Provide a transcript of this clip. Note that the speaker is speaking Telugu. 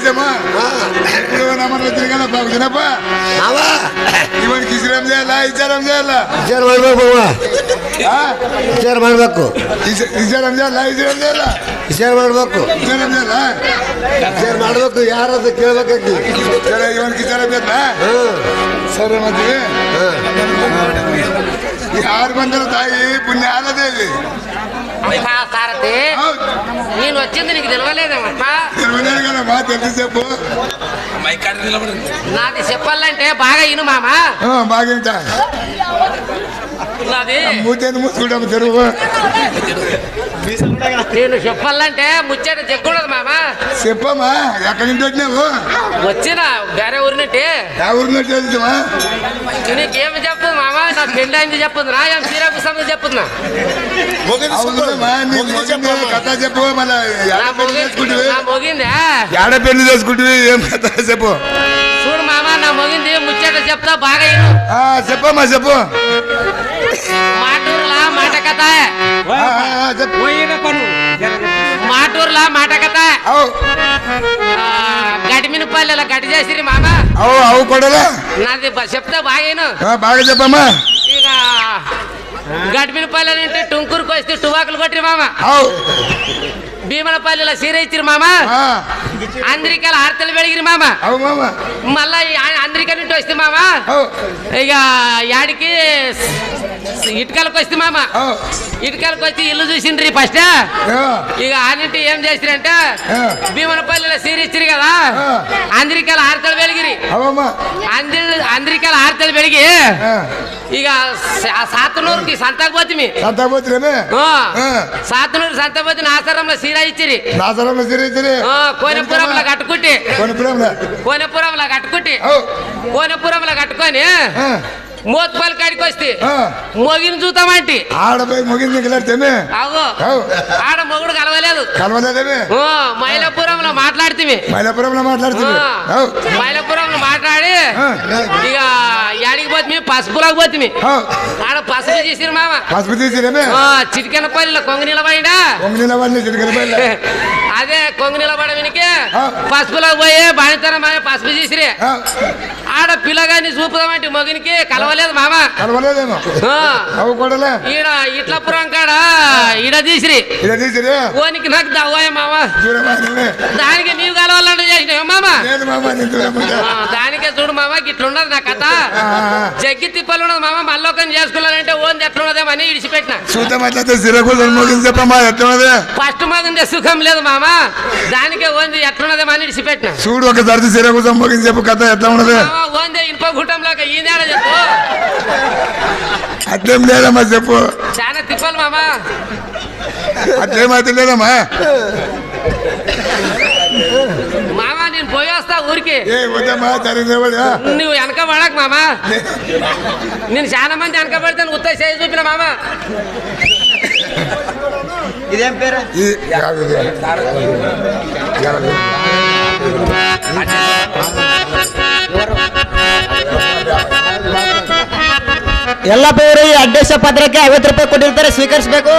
जायचं मग आम्हाला दिलेला ಇವನ್ ಕಿಸಿರಾಮ್ ಜಯಲ್ಲ ಇಜಾರಾಮ್ ಜಯಲ್ಲ ವಿಚಾರ ಮಾಡ್ಬೇಕು ಅವ್ವ. ವಿಚಾರ ಮಾಡ್ಬೇಕು. ಇಜಾರಾಮ್ ಜಯಲ್ಲ ಇಜಾರಾಮ್ ಜಯಲ್ಲ ವಿಚಾರ ಮಾಡ್ಬೇಕು. ಇಜಾರಾಮ್ ಜಯಲ್ಲ ವಿಚಾರ ಮಾಡ್ಬೇಕು ಯಾರ ಅಂತ ಕೇಳ್ಬೇಕಾಗಿ ಸರ ಇವನ್ ಕಿಸಿರಾಮ್ ಜಯಲ್ಲ ಸರ್ ಯಾರು ಬಂದರು ತಾಯಿ ಪುಣ್ಯ ಆಲದೇವಿ ಹೌದು. నేను వచ్చింది నీకు తెలియలేదేమప్పా తెలియలేదు కదా మా తెలిసి చెప్పు నాది చెప్పాలంటే బాగా ఇను మామ. ఆ, నాది మూతేది మూసుకుంటాము తెరువు నేను చెప్పాలంటే ముచ్చట చెప్పకూడదు మామ. చెప్పమ్మా ఎక్కడి నుంచి వచ్చినావు? వచ్చిన వేరే ఊరి నుండి. ఆ ఊరి నుంచి వెళ్తామా నీకేం చెప్పదు మామ? నా పెళ్ళి అయింది చెప్పుంది నా ఏం శ్రీరాకు సంగతి చెప్పుందా కథ చెప్పు. మళ్ళీ పెళ్ళి చేసుకుంటివి? ఏం కథ చెప్పు. నా మొగింది ముచ్చట చెప్తా బాగా ఇను ఆ, చెప్పమ్మా చెప్పు. మాటూరులా మాట కథ. మాటూరులా మాట కథ. అవు. గడిమినపల్లిలా గడి చేసిరి మామ. అవు అవు కొడలా. నాది చెప్తా బాగా బాగా చెప్పమ్మా. ఇక గడిమినపల్లి నుండి టుంకూరుకు వస్తే టువాకులు కొట్టిరి మామ. అవు భీమనపల్లిలో సీర ఇచ్చిరి మామ? ఆ, అందరికల ఆర్తలు వెడిగిరి మామ. మళ్ళా అందరికీ నుండి వస్తే మామ? ఇక యాడికి ఇటుకలకు వస్తే మామ? ఇటుకలకు వచ్చి ఇల్లు చూసిండ్రి ఫస్ట్. ఇక ఆనింటి ఏం చేసిరంటే. భీమనపల్లిలో సీర ఇచ్చిరి కదా ఆ. అందరికల ఆర్తలు వెలిగిరి. అందరి అందరికల ఆర్తలు వెలిగి సంతకపోతిమి సంతాపోతులేమే ఆ, ఆ. సాతనూరు సంతపోతిని ఆశ్రమంలో సీరా ఇచ్చిరి. నాసరంలో సిరి ఆ, కోనపురంలో కట్టుకుంటే. కొనుపురంలో? కోనపురంలో కట్టుకుంటే. కోనపురంలో కట్టుకొని ఆ, మోత్పల్లి కాడికి వస్తే. మొగిని చూద్దామంటి ఆడపోయి ముగింది గిలాడితేమే అగో అవు ఆడ మొగుడు కలవలేదు. కలవలేదేమే ఓ, మైలపురంలో మాట్లాడితే మైలాపురంలో మాట్లాడుతుంది అవు మైలపురంలో మాట్లాడి. ఇక యాడికి పోతుంది పసుపులోకి పోతుంది ఆడ పసుపు చేసిరు మామ. పసుపు తీసిరేమే? ఆ, చిటికెనపల్లిలో కొంగ నిలబడి పైన అదే కొంగ నిలబడవినికి ఆ. పసుపులోకి పోయి బాణితనం పసుపు చేసిరే ఆడ పిల్లగాని చూపుదామంటే మొగినికి కలవలేదు మామ. కలవలేదేమో? ఈడ ఇట్లపురం కాడ ఈడ తీసిరి. ఇలా తీసిరే? ఓనికి నాకు దవ్వాయ మామ. దానికి నీవు కలవాలంటే చేసినావు మామ? దానికే చూడు మామ ఇట్లున్నది నా కథ. జగ్గి తిప్పలు ఉన్నది మామ మళ్ళొకని చేసుకోవాలంటే ఓన్ ఎట్లున్నదేమని ఇడిచిపెట్టిన. చూద్దాం అట్లయితే సిరకు ముగింది చెప్పమ్మా ఎట్లున్నదే? ఫస్ట్ మగందే సుఖం లేదు మామ. దానికే ఓంది ఎట్లున్నదేమని ఇడిచిపెట్టిన. చూడు ఒకసారి సిరకు ముగింది చెప్పు కథ ఎట్లా ఉన్నదే ఓందే ఇనుప గుట్టంలోకి ఈనాడ చెప్పు. అట్లేం లేదమ్మా చెప్పు. చాలా తిప్పలు మామ. అట్లేమైతే లేదమ్మా. ఊరికి ఏ వద్దమ్మా జరిగినవాడు నువ్వు వెనక పడక మామ నేను చాలా మంది వెనక పడితే ఉత్తర చేసి చూపిన మామ ఇదేం పేరు ಎಲ್ಲ ಬೇರೆ ಈ ಅಡ್ಡೆಸ ಪತ್ರಕ್ಕೆ ಐವತ್ತು ರೂಪಾಯಿ ಕೊಟ್ಟಿರ್ತಾರೆ ಸ್ವೀಕರಿಸಬೇಕು